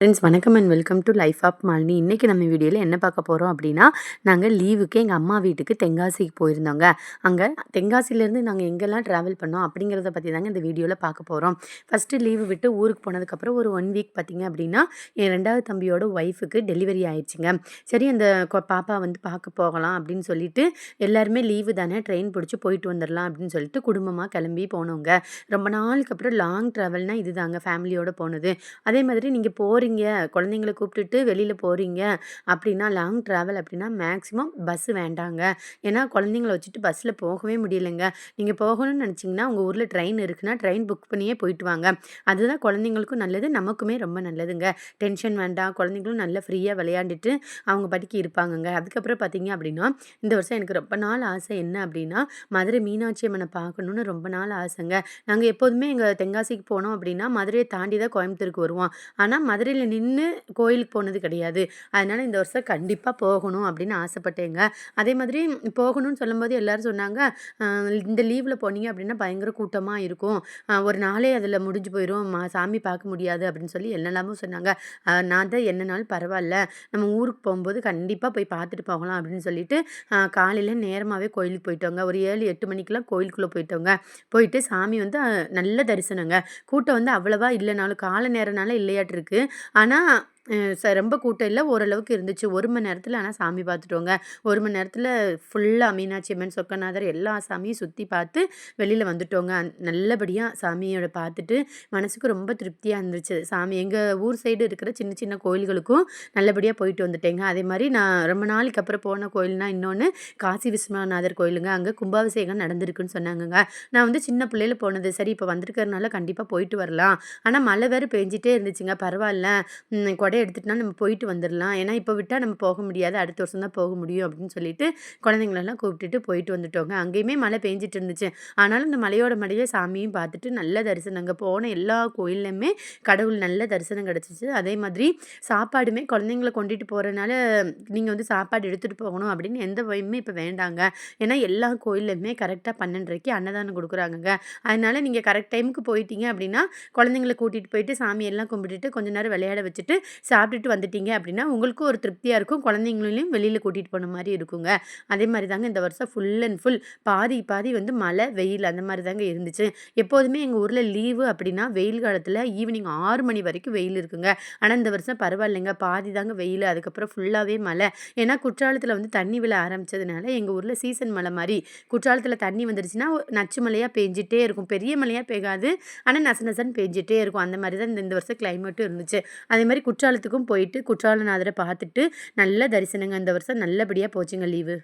Friends வணக்கம் and welcome to life of Malini இன்றைக்கி நம்ம வீடியோவில் என்ன பார்க்க போகிறோம் அப்படின்னா நாங்கள் லீவுக்கு எங்கள் அம்மா வீட்டுக்கு தென்காசிக்கு போயிருந்தோங்க. அங்கே தென்காசிலேருந்து நாங்கள் எங்கெல்லாம் ட்ராவல் பண்ணோம் அப்படிங்கிறத பற்றி தாங்க இந்த வீடியோவில் பார்க்க போகிறோம் ஃபஸ்ட்டு லீவு விட்டு ஊருக்கு போனதுக்கப்புறம் ஒரு ஒன் வீக் பார்த்திங்க அப்படின்னா என் ரெண்டாவது தம்பியோட ஒய்ஃபுக்கு டெலிவரி ஆயிடுச்சுங்க. சரி அந்த பாப்பா வந்து பார்க்க போகலாம் அப்படின்னு சொல்லிட்டு எல்லாருமே லீவு தானே ட்ரெயின் பிடிச்சி போயிட்டு வந்துடலாம் அப்படின்னு சொல்லிட்டு குடும்பமாக கிளம்பி போனோங்க. ரொம்ப நாளுக்கு அப்புறம் லாங் ட்ராவல்னால் இது தாங்க ஃபேமிலியோடு போனது. அதே மாதிரி நீங்கள் போகிறீங்க போகிறீங்க குழந்தைங்கள கூப்பிட்டுட்டு வெளியில் போகிறீங்க அப்படின்னா லாங் ட்ராவல் அப்படின்னா மேக்ஸிமம் பஸ்ஸு வேண்டாங்க. ஏன்னா குழந்தைங்கள வச்சுட்டு பஸ்ஸில் போகவே முடியலைங்க. நீங்கள் போகணும்னு நினச்சிங்கன்னா உங்கள் ஊரில் ட்ரெயின் இருக்குன்னா ட்ரெயின் புக் பண்ணியே போயிட்டு வாங்க. அதுதான் குழந்தைங்களுக்கும் நல்லது நமக்குமே ரொம்ப நல்லதுங்க. டென்ஷன் வேண்டாம் குழந்தைங்களும் நல்லா ஃப்ரீயாக விளையாண்டுட்டு அவங்க படிக்க இருப்பாங்கங்க. அதுக்கப்புறம் பார்த்தீங்க அப்படின்னா இந்த வருஷம் எனக்கு ரொம்ப நாள் ஆசை என்ன அப்படின்னா மதுரை மீனாட்சி அம்மனை பார்க்கணுன்னு ரொம்ப நாள் ஆசைங்க. நாங்கள் எப்போதுமே எங்கள் தென்காசிக்கு போனோம் அப்படின்னா மதுரையை தாண்டி தான் கோயம்புத்தூருக்கு வருவோம். ஆனால் மதுரையில் வரிசையில் நின்று கோயிலுக்கு போனது கிடையாது. அதனால் இந்த வருஷம் கண்டிப்பாக போகணும் அப்படின்னு ஆசைப்பட்டேங்க. அதே மாதிரி போகணும்னு சொல்லும்போது எல்லோரும் சொன்னாங்க இந்த லீவில் போனீங்க அப்படின்னா பயங்கர கூட்டமாக இருக்கும். ஒரு நாளே அதில் முடிஞ்சு போயிடும் சாமி பார்க்க முடியாது. அப்படின்னு சொல்லி என்னெல்லாமோ சொன்னாங்க. நான் தான் என்னனாலும் பரவாயில்ல. நம்ம ஊருக்கு போகும்போது கண்டிப்பாக போய் பார்த்துட்டு போகலாம். அப்படின்னு சொல்லிட்டு காலையில் நேரமாகவே கோயிலுக்கு போயிட்டோங்க. ஒரு ஏழு எட்டு மணிக்கெலாம் கோயிலுக்குள்ளே போயிட்டோங்க. போயிட்டு சாமி வந்து நல்ல தரிசனங்க. கூட்டம் வந்து அவ்வளவா இல்லைனாலும் கால நேரனால இல்லையாட்டு இருக்குது ஆனால் ச ரொம்ப கூட்டம் இல்லை. ஓரளவுக்கு இருந்துச்சு. ஒரு மணி நேரத்தில் ஆனால் சாமி பார்த்துட்டோங்க ஒரு மணி நேரத்தில் ஃபுல்லாக மீனாட்சி அம்மன் சொக்கநாதர் எல்லா சாமியும் சுற்றி பார்த்து வெளியில் வந்துட்டோங்க. நல்லபடியாக சாமியோட பார்த்துட்டு மனசுக்கு ரொம்ப திருப்தியாக இருந்துச்சு. சாமி எங்கள் ஊர் சைடு இருக்கிற சின்ன சின்ன கோயில்களுக்கும் நல்லபடியாக போயிட்டு வந்துட்டேங்க. அதே மாதிரி நான் ரொம்ப நாளைக்கு அப்புறம் போன கோயில்னால் இன்னொன்று காசி விஸ்வநாதர் கோயிலுங்க. அங்கே கும்பாபிஷேகம் நடந்திருக்குன்னு சொன்னாங்கங்க. நான் வந்து சின்ன பிள்ளையில போனது. சரி இப்போ வந்திருக்கிறதுனால கண்டிப்பாக போயிட்டு வரலாம். ஆனால் மழை வேறு பெஞ்சிட்டே இருந்துச்சுங்க. பரவாயில்ல. கொடை எடுத்துகிட்டுனா நம்ம போயிட்டு வந்துடலாம் ஏன்னா இப்போ விட்டால் நம்ம போக முடியாது. அடுத்த வருஷம் தான் போக முடியும் அப்படின்னு சொல்லிட்டு குழந்தைங்களெல்லாம் கூப்பிட்டுட்டு போயிட்டு வந்துட்டோங்க. அங்கேயுமே மழை பெஞ்சிட்டு இருந்துச்சு ஆனாலும் இந்த மலையோட மலையை சாமியும் பார்த்துட்டு நல்ல தரிசனம். அங்கே போன எல்லா கோயில்லையுமே கடவுள் நல்ல தரிசனம் கிடச்சிச்சு. அதே மாதிரி சாப்பாடுமே குழந்தைங்கள கொண்டுட்டு போகிறனால நீங்கள் வந்து சாப்பாடு எடுத்துகிட்டு போகணும் அப்படின்னு எந்த பயமே இப்போ வேண்டாங்க. ஏன்னா எல்லா கோயில்லையுமே கரெக்டாக பன்னெண்டரைக்கு அன்னதானம் கொடுக்குறாங்கங்க. அதனால் நீங்கள் கரெக்ட் டைமுக்கு போயிட்டீங்க அப்படின்னா குழந்தைங்கள கூட்டிகிட்டு போயிட்டு சாமியெல்லாம் கும்பிட்டுட்டு கொஞ்ச நேரம் விளையாட வச்சுட்டு சாப்பிட்டுட்டு வந்துட்டீங்க அப்படின்னா உங்களுக்கும் ஒரு திருப்தியாக இருக்கும். குழந்தைங்களையும் வெளியில் கூட்டிகிட்டு போன மாதிரி இருக்குங்க. அதே மாதிரி தாங்க இந்த வருஷம் ஃபுல் அண்ட் ஃபுல் பாதி பாதி வந்து மழை வெயில் அந்த மாதிரி தாங்க இருந்துச்சு. எப்போதுமே எங்கள் ஊரில் லீவு அப்படின்னா வெயில் காலத்தில் ஈவினிங் ஆறு மணி வரைக்கும் வெயில் இருக்குங்க. ஆனால் இந்த வருஷம் பரவாயில்லைங்க. பாதி தாங்க வெயில் அதுக்கப்புறம் ஃபுல்லாகவே மழை. ஏன்னா குற்றாலத்தில் வந்து தண்ணி விழ ஆரம்பித்ததுனால எங்கள் ஊரில் சீசன் மழை மாதிரி. குற்றாலத்தில் தண்ணி வந்துருச்சுன்னா நச்சு மழையாக பெஞ்சிட்டே இருக்கும். பெரிய மழையாக பெய்யாது. ஆனால் நச நசன்னு பெஞ்சிட்டே இருக்கும். அந்த மாதிரி தான் இந்த வருஷம் கிளைமேட்டும் இருந்துச்சு. அதே மாதிரி குற்றாலம் குற்றாலத்துக்கும் போயிட்டு குற்றாலநாதரை பார்த்துட்டு நல்ல தரிசனங்க இந்த வருஷம். நல்லபடியாக போச்சுங்க லீவு.